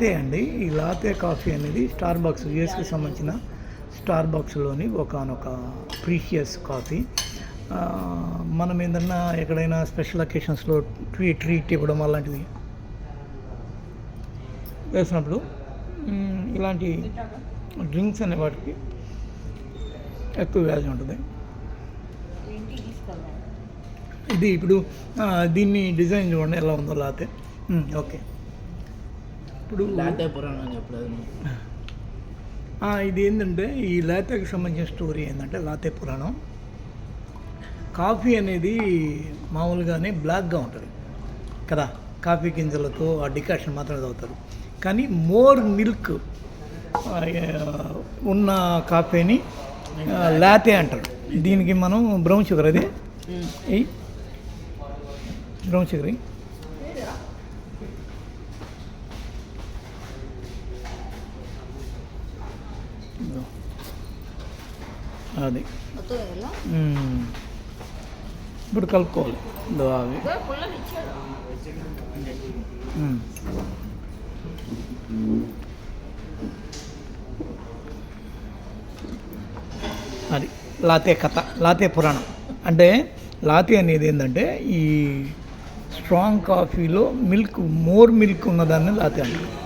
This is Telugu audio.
లాతే అండి ఈ లాతే కాఫీ అనేది స్టార్ బాక్స్ యుఎస్కి సంబంధించిన స్టార్ బాక్స్లోని ఒకనొక ప్రీషియస్ కాఫీ. మనం ఏదన్నా ఎక్కడైనా స్పెషల్ అకేషన్స్లో ట్రీ ట్రీట్ ఇవ్వడం అలాంటివి వేసినప్పుడు ఇలాంటి డ్రింక్స్ అనే వాటికి ఎక్కువ వాల్యూ ఉంటుంది. ఇది ఇప్పుడు దీన్ని డిజైన్ చూడండి ఎలా ఉందో లాతే. ఓకే. ఇప్పుడు లేతే పురాణం చెప్పలేదు ఇది ఏంటంటే ఈ లాతేకి సంబంధించిన స్టోరీ ఏంటంటే లాతే పురాణం. కాఫీ అనేది మామూలుగానే బ్లాక్గా ఉంటుంది. కదా? కాఫీ గింజలతో ఆ డికాషన్ మాత్రమే తాగుతారు. కానీ మోర్ మిల్క్ ఉన్న కాఫీని లాతే అంటారు. దీనికి మనం బ్రౌన్ షుగర్ అది. బ్రౌన్ షుగర్ అది. ఇప్పుడు కలుపుకోవాలి. అవి. అది. లాతే కథ. లాతే పురాణం. అంటే లాతే అనేది ఏంటంటే ఈ స్ట్రాంగ్ కాఫీలో మిల్క్ మోర్ మిల్క్ ఉన్నదాన్ని లాతే అంటారు.